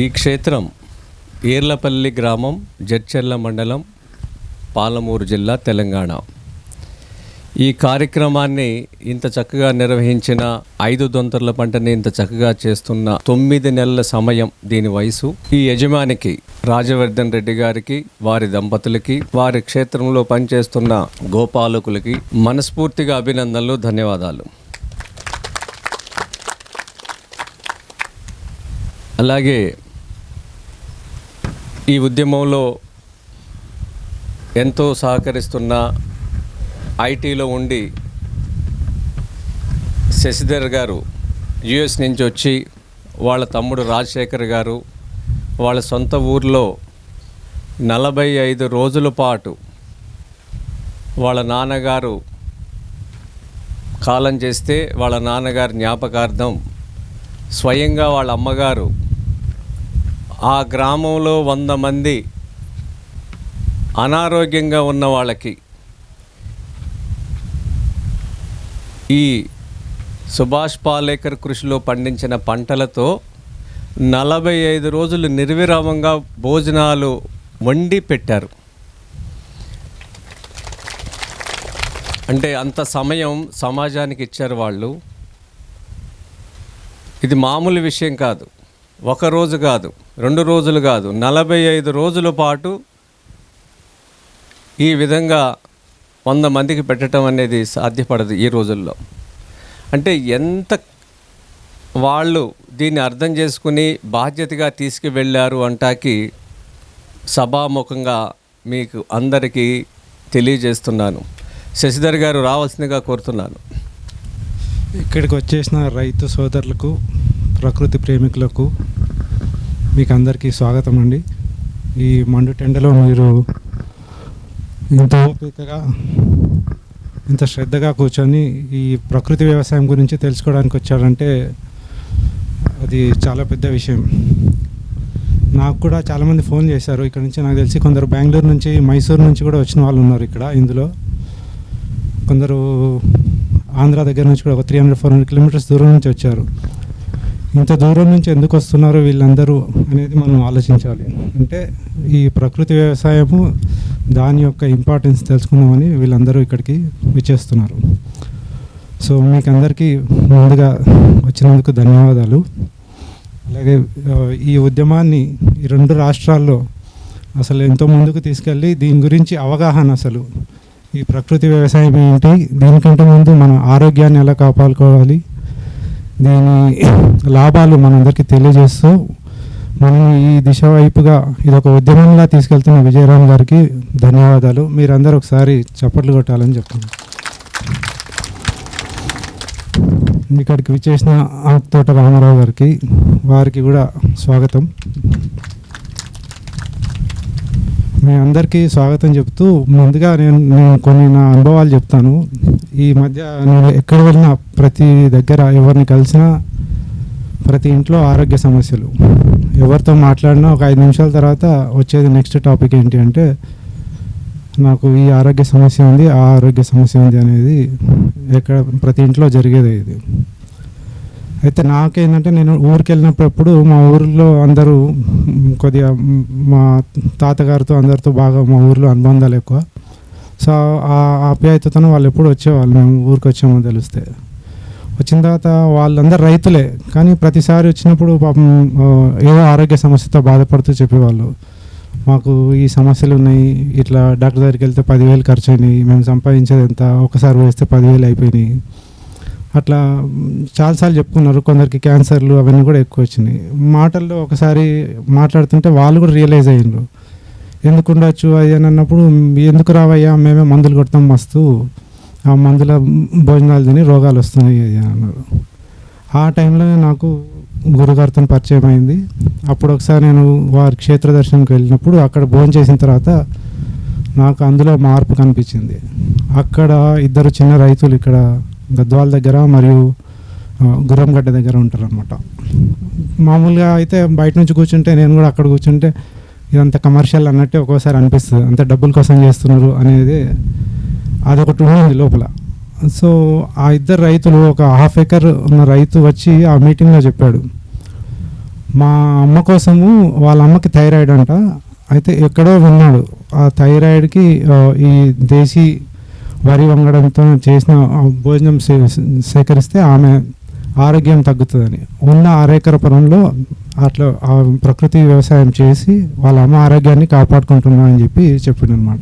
ఈ క్షేత్రం ఏర్లపల్లి గ్రామం జడ్చెర్ల మండలం పాలమూరు జిల్లా తెలంగాణ. ఈ కార్యక్రమాన్ని ఇంత చక్కగా నిర్వహించిన ఐదు దొంతర్ల పంటని ఇంత చక్కగా చేస్తున్న తొమ్మిది నెలల సమయం దీని వయసు. ఈ యజమానికి రాజవర్ధన్ రెడ్డి గారికి వారి దంపతులకి వారి క్షేత్రంలో పనిచేస్తున్న గోపాలకులకి మనస్ఫూర్తిగా అభినందనలు ధన్యవాదాలు. అలాగే ఈ ఉద్యమంలో ఎంతో సహకరిస్తున్న ఐటీలో ఉండి శశిధర్ గారు యుఎస్ నుంచి వచ్చి వాళ్ళ తమ్ముడు రాజశేఖర్ గారు వాళ్ళ సొంత ఊర్లో నలభై ఐదు రోజుల పాటు వాళ్ళ నాన్నగారు కాలం చేస్తే వాళ్ళ నాన్నగారి జ్ఞాపకార్థం స్వయంగా వాళ్ళ అమ్మగారు ఆ గ్రామంలో వంద మంది అనారోగ్యంగా ఉన్న వాళ్ళకి ఈ సుభాష్ పాలేకర్ కృషిలో పండించిన పంటలతో నలభై ఐదు రోజులు నిర్విరామంగా భోజనాలు వండి పెట్టారు. అంటే అంత సమయం సమాజానికి ఇచ్చారు వాళ్ళు. ఇది మామూలు విషయం కాదు. ఒక రోజు కాదు. రెండు రోజులు కాదు నలభై ఐదు రోజుల పాటు ఈ విధంగా వంద మందికి పెట్టడం అనేది సాధ్యపడదు ఈ రోజుల్లో. అంటే ఎంత వాళ్ళు దీన్ని అర్థం చేసుకుని బాధ్యతగా తీసుకువెళ్ళారు అంటాకి సభాముఖంగా మీకు అందరికీ తెలియజేస్తున్నాను. శశిధర్ గారు రావాల్సిందిగా కోరుతున్నాను. ఇక్కడికి వచ్చేసిన రైతు సోదరులకు ప్రకృతి ప్రేమికులకు మీకు అందరికీ స్వాగతం అండి. ఈ మండు టెండలో మీరు ఇంత ఓపికగా ఇంత శ్రద్ధగా కూర్చొని ఈ ప్రకృతి వ్యవసాయం గురించి తెలుసుకోవడానికి వచ్చారంటే అది చాలా పెద్ద విషయం. నాకు కూడా చాలామంది ఫోన్ చేశారు. ఇక్కడ నుంచి నాకు తెలిసి కొందరు బెంగళూరు నుంచి మైసూర్ నుంచి కూడా వచ్చిన వాళ్ళు ఉన్నారు ఇక్కడ ఇందులో. కొందరు ఆంధ్ర దగ్గర నుంచి కూడా ఒక three hundred four hundred kilometres దూరం నుంచి వచ్చారు. ఇంత దూరం నుంచి ఎందుకు వస్తున్నారు వీళ్ళందరూ అనేది మనం ఆలోచించాలి. అంటే ఈ ప్రకృతి వ్యవసాయము దాని యొక్క ఇంపార్టెన్స్ తెలుసుకుందామని వీళ్ళందరూ ఇక్కడికి విచ్చేస్తున్నారు. సో మీకు అందరికీ ముందుగా వచ్చినందుకు ధన్యవాదాలు. అలాగే ఈ ఉద్యమాన్ని ఈ రెండు రాష్ట్రాల్లో అసలు ఎంతో ముందుకు తీసుకెళ్ళి దీని గురించి అవగాహన అసలు. ఈ ప్రకృతి వ్యవసాయం ఏంటి? దీనికంటే ముందు మన ఆరోగ్యాన్ని ఎలా కాపాడుకోవాలి? దీని లాభాలు మనందరికీ తెలియజేస్తూ మనం ఈ దిశ వైపుగా ఇదొక ఉద్యమంలా తీసుకెళ్తున్న విజయరామ్ గారికి ధన్యవాదాలు. మీరందరూ ఒకసారి చప్పట్లు కొట్టాలని చెప్తున్నాను ఇక్కడికి విచ్చేసిన ఆకుతోట రామారావు గారికి వారికి కూడా స్వాగతం. మీ అందరికీ స్వాగతం చెప్తూ ముందుగా నేను నేను కొన్ని నా అనుభవాలు చెప్తాను. ఈ మధ్య నేను ఎక్కడ వెళ్ళినా ప్రతి దగ్గర ఎవరిని కలిసినా ప్రతి ఇంట్లో ఆరోగ్య సమస్యలు. ఎవరితో మాట్లాడినా ఒక ఐదు నిమిషాల తర్వాత వచ్చేది నెక్స్ట్ టాపిక్ ఏంటి అంటే నాకు ఈ ఆరోగ్య సమస్య ఉంది ఆ ఆరోగ్య సమస్య ఉంది అనేది ఎక్కడ ప్రతి ఇంట్లో జరిగేది ఇది. అయితే నాకేంటంటే నేను ఊరికి వెళ్ళినప్పుడు మా ఊరిలో అందరూ కొద్దిగా మా తాతగారితో అందరితో బాగా మా ఊరిలో అనుబంధాలు ఎక్కువ. సో ఆ ఆప్యాయతతో వాళ్ళు ఎప్పుడు వచ్చేవాళ్ళు మేము ఊరికి వచ్చామో తెలిస్తే. వచ్చిన తర్వాత వాళ్ళందరూ రైతులే. కానీ ప్రతిసారి వచ్చినప్పుడు పాపం ఏదో ఆరోగ్య సమస్యతో బాధపడుతూ చెప్పేవాళ్ళు. మాకు ఈ సమస్యలు ఉన్నాయి ఇట్లా డాక్టర్ దగ్గరికి వెళ్తే పదివేలు ఖర్చు అయినాయి మేము సంపాదించేది ఎంత ఒకసారి వేస్తే పదివేలు అయిపోయినాయి. అట్లా చాలాసార్లు చెప్పుకున్నారు కొందరికి క్యాన్సర్లు అవన్నీ కూడా ఎక్కువ వచ్చినాయి. మాటల్లో ఒకసారి మాట్లాడుతుంటే వాళ్ళు కూడా రియలైజ్ అయ్యిండ్రు. ఎందుకు ఉండొచ్చు అది అని అన్నప్పుడు ఎందుకు రావయ్యా మేమే మందులు కొడతాం మస్తు. ఆ మందుల భోజనాలు తిని రోగాలు వస్తున్నాయి అది అన్నారు. ఆ టైంలో నాకు గురుగారితో పరిచయం అయింది. అప్పుడు ఒకసారి నేను వారి క్షేత్ర దర్శనంకి వెళ్ళినప్పుడు అక్కడ భోజనం చేసిన తర్వాత నాకు అందులో మార్పు కనిపించింది. అక్కడ ఇద్దరు చిన్న రైతులు ఇక్కడ గద్వాల దగ్గర మరియు గురంగడ్డ గుర్రంగడ్డ దగ్గర ఉంటారు అనమాట మామూలుగా అయితే బయట నుంచి కూర్చుంటే నేను కూడా అక్కడ కూర్చుంటే ఇదంతా కమర్షియల్ అన్నట్టే ఒక్కోసారి అనిపిస్తుంది. అంత డబ్బుల కోసం చేస్తున్నారు అనేది అదొకటి ఉంది లోపల. సో ఆ ఇద్దరు రైతులు ఒక హాఫ్ ఎకర్ ఉన్న రైతు వచ్చి ఆ మీటింగ్లో చెప్పాడు. మా అమ్మ కోసము వాళ్ళ అమ్మకి థైరాయిడ్ అంట. అయితే ఎక్కడో విన్నాడు. ఆ థైరాయిడ్కి ఈ దేశీ వరి వంగడంతో చేసిన భోజనం సే- సేకరిస్తే ఆమె ఆరోగ్యం తగ్గుతుందని. ఉన్న ఆరేకర పొలంలో అట్లా ప్రకృతి వ్యవసాయం చేసి వాళ్ళ అమ్మ ఆరోగ్యాన్ని కాపాడుకుంటున్నామని చెప్పి చెప్పిండనమాట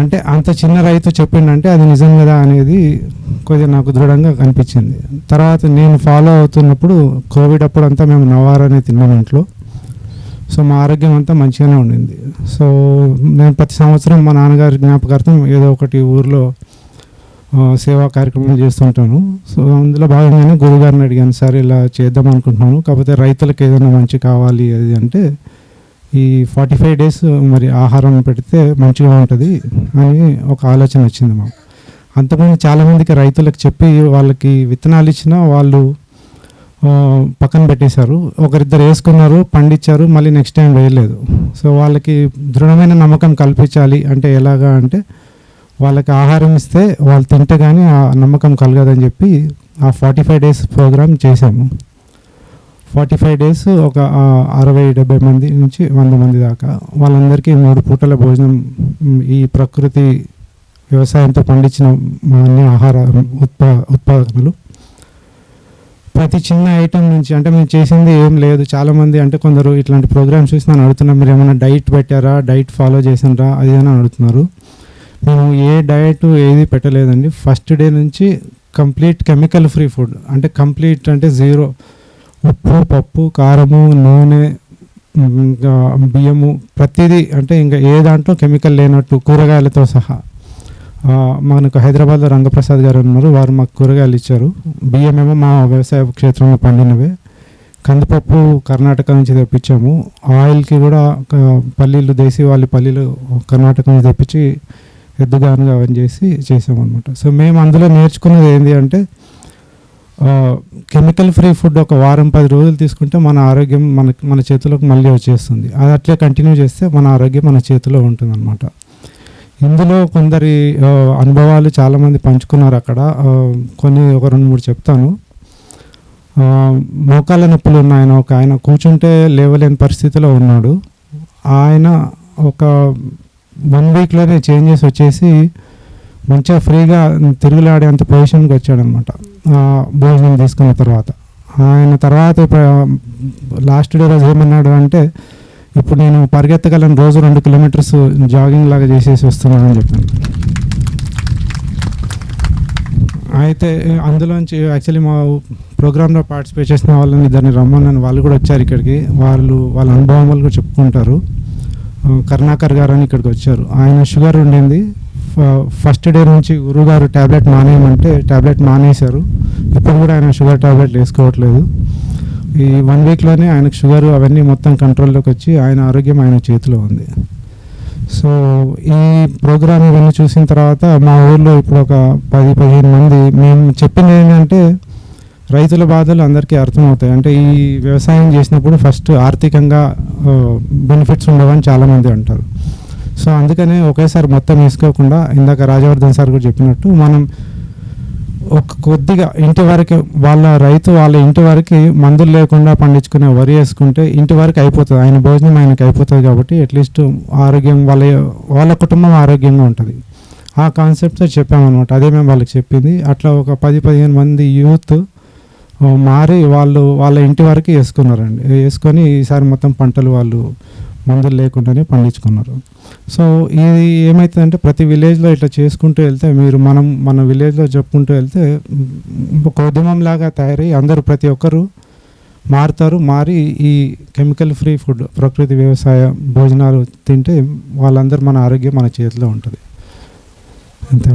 అంటే అంత చిన్న రైతు చెప్పిండంటే అది నిజం కదా అనేది కొద్దిగా నాకు దృఢంగా కనిపించింది తర్వాత నేను ఫాలో అవుతున్నప్పుడు కోవిడ్ అప్పుడు అంతా మేము నవారనే తిన్నాం ఇంట్లో. సో మా ఆరోగ్యం అంతా మంచిగానే ఉండింది. సో నేను ప్రతి సంవత్సరం మా నాన్నగారి జ్ఞాపకార్థం ఏదో ఒకటి ఊర్లో సేవా కార్యక్రమం చేస్తుంటాను. సో అందులో భాగంగానే గురుగారిని అడిగాను సార్ ఇలా చేద్దాం అనుకుంటున్నాను. కాకపోతే రైతులకు ఏదైనా మంచి కావాలి అది అంటే ఈ ఫార్టీ ఫైవ్ డేస్ మరి ఆహారం పెడితే మంచిగా ఉంటుంది అని ఒక ఆలోచన వచ్చింది మాకు. అంతకుముందు చాలామందికి రైతులకు చెప్పి వాళ్ళకి విత్తనాలు ఇచ్చినా వాళ్ళు పక్కన పెట్టేశారు. ఒకరిద్దరు వేసుకున్నారు పండించారు మళ్ళీ నెక్స్ట్ టైం వేయలేదు. సో వాళ్ళకి దృఢమైన నమ్మకం కల్పించాలి అంటే ఎలాగా అంటే వాళ్ళకి ఆహారం ఇస్తే వాళ్ళు తింటే కానీ ఆ నమ్మకం కలగదని చెప్పి ఆ ఫార్టీ ఫైవ్ డేస్ ప్రోగ్రామ్ చేశాము. ఫార్టీ ఫైవ్ డేస్ ఒక అరవై డెబ్బై మంది నుంచి వంద మంది దాకా వాళ్ళందరికీ మూడు పూటల భోజనం ఈ ప్రకృతి వ్యవసాయంతో పండించిన అన్ని ఆహార ఉత్పా ఉత్పాదనలు ప్రతి చిన్న ఐటెం నుంచి అంటే మేము చేసింది ఏం లేదు. చాలామంది అంటే కొందరు ఇట్లాంటి ప్రోగ్రామ్స్ చూసి నన్ను అడుగుతున్నారు మీరు ఏమైనా డైట్ పెట్టారా? డైట్ ఫాలో చేసినరా? అది అని అడుగుతున్నారు. మేము ఏ డైట్ ఏది పెట్టలేదండి. ఫస్ట్ డే నుంచి కంప్లీట్ కెమికల్ ఫ్రీ ఫుడ్ అంటే కంప్లీట్ అంటే జీరో ఉప్పు పప్పు కారము నూనె ఇంకా బియ్యము ప్రతిదీ అంటే ఇంకా ఏ దాంట్లో కెమికల్ లేనట్టు కూరగాయలతో సహా. మనకు హైదరాబాద్లో రంగప్రసాద్ గారు ఉన్నారు. వారు మాకు కూరగాయలు ఇచ్చారు. బియ్యం ఏమో మా వ్యవసాయ క్షేత్రంలో పండినవే. కందిపప్పు కర్ణాటక నుంచి తెప్పించాము. ఆయిల్కి కూడా పల్లీలు దేశీ వాళ్ళ పల్లీలు కర్ణాటక నుంచి తెప్పించి ఎద్దుగానుగా అవన్నీ చేసి చేసామన్నమాట. సో మేము అందులో నేర్చుకున్నది ఏంటి అంటే కెమికల్ ఫ్రీ ఫుడ్ ఒక వారం పది రోజులు తీసుకుంటే మన ఆరోగ్యం మన మన చేతిలోకి మళ్ళీ వచ్చేస్తుంది. అది అట్లే కంటిన్యూ చేస్తే మన ఆరోగ్యం మన చేతిలో ఉంటుంది అనమాట ఇందులో కొందరి అనుభవాలు చాలామంది పంచుకున్నారు అక్కడ. కొన్ని ఒక రెండు మూడు చెప్తాను. మోకాళ్ళ నొప్పులు ఉన్నాయన ఒక ఆయన కూర్చుంటే లేవలేని పరిస్థితిలో ఉన్నాడు. ఆయన ఒక వన్ వీక్లోనే చేంజెస్ వచ్చేసి మంచిగా ఫ్రీగా తిరుగులాడే అంత పొజిషన్కి వచ్చాడనమాట. భోజనం తీసుకున్న తర్వాత. ఆయన తర్వాత లాస్ట్ డే రోజు ఏమన్నాడు అంటే ఇప్పుడు నేను పరిగెత్తగలను రోజు రెండు కిలోమీటర్స్ జాగింగ్ లాగా చేసేసి వస్తున్నానని చెప్పాను. అయితే అందులోంచి యాక్చువల్లీ మా ప్రోగ్రాంలో పార్టిసిపేట్ చేసిన వాళ్ళని దాన్ని రమ్మన్నాను వాళ్ళు కూడా వచ్చారు ఇక్కడికి. వాళ్ళు వాళ్ళ అనుభవం కూడా చెప్పుకుంటారు. కరుణాకర్ గారు అని ఇక్కడికి వచ్చారు. ఆయన షుగర్ ఉండింది. ఫ- ఫస్ట్ డే నుంచి గురుగారు ట్యాబ్లెట్ మానేయమంటే ట్యాబ్లెట్ మానేశారు. ఇప్పుడు కూడా ఆయన షుగర్ ట్యాబ్లెట్ వేసుకోవట్లేదు. ఈ వన్ వీక్లోనే ఆయనకు షుగర్ అవన్నీ మొత్తం కంట్రోల్లోకి వచ్చి ఆయన ఆరోగ్యం ఆయన చేతిలో ఉంది. సో ఈ ప్రోగ్రామ్ ఇవన్నీ చూసిన తర్వాత మా ఊర్లో ఇప్పుడు ఒక పది పదిహేను మంది మేము చెప్పింది ఏంటంటే రైతుల బాధలు అందరికీ అర్థమవుతాయి. అంటే ఈ వ్యవసాయం చేసినప్పుడు ఫస్ట్ ఆర్థికంగా బెనిఫిట్స్ ఉండవని చాలామంది అంటారు. సో అందుకనే ఒకేసారి మొత్తం వేసుకోకుండా ఇందాక రాజవర్ధన్ సార్ కూడా చెప్పినట్టు మనం ఒక కొద్దిగా ఇంటి వరకు వాళ్ళ రైతు వాళ్ళ ఇంటి వరకు మందులు లేకుండా పండించుకునే వరి వేసుకుంటే ఇంటి వరకు అయిపోతుంది. ఆయన భోజనం ఆయనకి అయిపోతుంది కాబట్టి అట్లీస్ట్ ఆరోగ్యం వాళ్ళ వాళ్ళ కుటుంబం ఆరోగ్యంగా ఉంటుంది. ఆ కాన్సెప్ట్తో చెప్పామన్నమాట. అదే మేము వాళ్ళకి చెప్పింది. అట్లా ఒక పది పదిహేను మంది యూత్ మారి వాళ్ళు వాళ్ళ ఇంటి వరకు వేసుకున్నారండి. వేసుకొని ఈసారి మొత్తం పంటలు వాళ్ళు మందులు లేకుండానే పండించుకున్నారు. సో ఇది ఏమవుతుందంటే ప్రతి విలేజ్లో ఇట్లా చేసుకుంటూ వెళ్తే మీరు మనం మన విలేజ్లో చెప్పుకుంటూ వెళ్తే ఒక ఉద్యమం లాగా తయారై అందరూ ప్రతి ఒక్కరు మారుతారు మారి ఈ కెమికల్ ఫ్రీ ఫుడ్ ప్రకృతి వ్యవసాయ భోజనాలు తింటే వాళ్ళందరూ మన ఆరోగ్యం మన చేతిలో ఉంటుంది. అంతే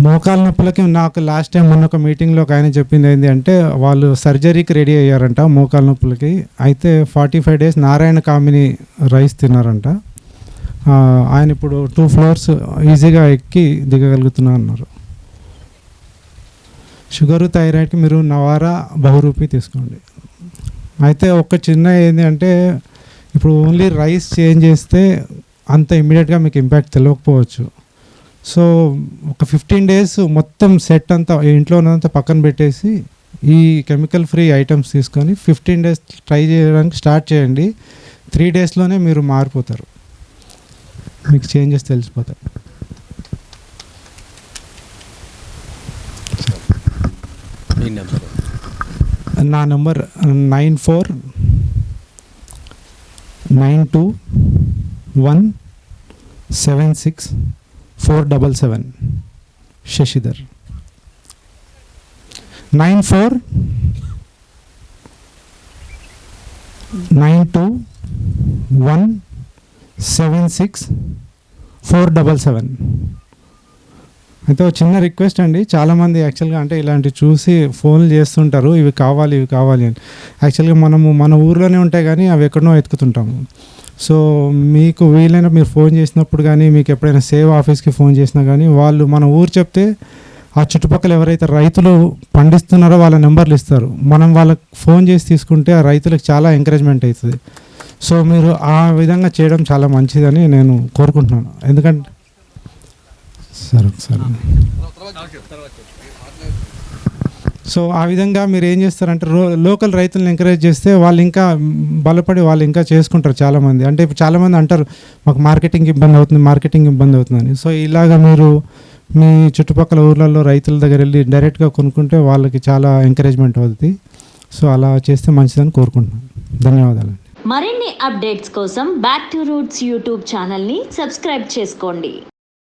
మోకాల నొప్పులకి నాకు లాస్ట్ టైం మొన్న ఒక మీటింగ్లో ఒక ఆయన చెప్పింది ఏంటి అంటే వాళ్ళు సర్జరీకి రెడీ అయ్యారంట మోకాల నొప్పులకి. అయితే forty five days Narayana Kamini rice తిన్నారంట. ఆయన ఇప్పుడు టూ ఫ్లోర్స్ ఈజీగా ఎక్కి దిగగలుగుతున్నా అన్నారు. షుగరు థైరాయిడ్కి మీరు నవారా బహురూపి తీసుకోండి. అయితే ఒక చిన్న ఏంటి అంటే ఇప్పుడు ఓన్లీ రైస్ చేంజ్ చేస్తే అంత ఇమ్మీడియట్గా మీకు ఇంపాక్ట్ తెలియకపోవచ్చు. సో ఒక ఫిఫ్టీన్ డేస్ మొత్తం సెట్ అంతా ఇంట్లో ఉన్నదంతా పక్కన పెట్టేసి ఈ కెమికల్ ఫ్రీ ఐటమ్స్ తీసుకొని ఫిఫ్టీన్ డేస్ ట్రై చేయడానికి స్టార్ట్ చేయండి. త్రీ డేస్లోనే మీరు మారిపోతారు. మీకు చేంజెస్ తెలిసిపోతాయి. నా number nine four nine two one seven six four double seven. Shashidhar. Nine four. Nine two. One. Seven six. Four double seven. అయితే ఒక చిన్న రిక్వెస్ట్ అండి. చాలామంది యాక్చువల్గా అంటే ఇలాంటివి చూసి ఫోన్లు చేస్తుంటారు. ఇవి కావాలి ఇవి కావాలి అని. యాక్చువల్గా మనము మన ఊర్లోనే ఉంటాయి కానీ అవి ఎక్కడనో ఎత్తుకుతుంటాము సో మీకు వీలైన మీరు ఫోన్ చేసినప్పుడు కానీ మీకు ఎప్పుడైనా సేవ్ ఆఫీస్కి ఫోన్ చేసినా కానీ వాళ్ళు మన ఊరు చెప్తే ఆ చుట్టుపక్కల ఎవరైతే రైతులు పండిస్తున్నారో వాళ్ళ నెంబర్లు ఇస్తారు. మనం వాళ్ళకి ఫోన్ చేసి తీసుకుంటే ఆ రైతులకు చాలా ఎంకరేజ్మెంట్ అవుతుంది. సో మీరు ఆ విధంగా చేయడం చాలా మంచిదని నేను కోరుకుంటున్నాను. ఎందుకంటే సరే సరే. సో ఆ విధంగా మీరు ఏం చేస్తారంటే రో లోకల్ రైతులను ఎంకరేజ్ చేస్తే వాళ్ళు ఇంకా బలపడి వాళ్ళు ఇంకా చేసుకుంటారు చాలామంది. అంటే ఇప్పుడు చాలామంది అంటారు మాకు మార్కెటింగ్ ఇబ్బంది అవుతుంది మార్కెటింగ్ ఇబ్బంది అవుతుందని. సో ఇలాగ మీరు మీ చుట్టుపక్కల ఊర్లలో రైతుల దగ్గర వెళ్ళి డైరెక్ట్గా కొనుక్కుంటే వాళ్ళకి చాలా ఎంకరేజ్మెంట్ అవుతుంది సో అలా చేస్తే మంచిదని కోరుకుంటున్నాను. ధన్యవాదాలు మరిన్ని అప్డేట్స్ కోసం బ్యాక్ టు రూట్స్ యూట్యూబ్ ఛానల్ని సబ్స్క్రైబ్ చేసుకోండి.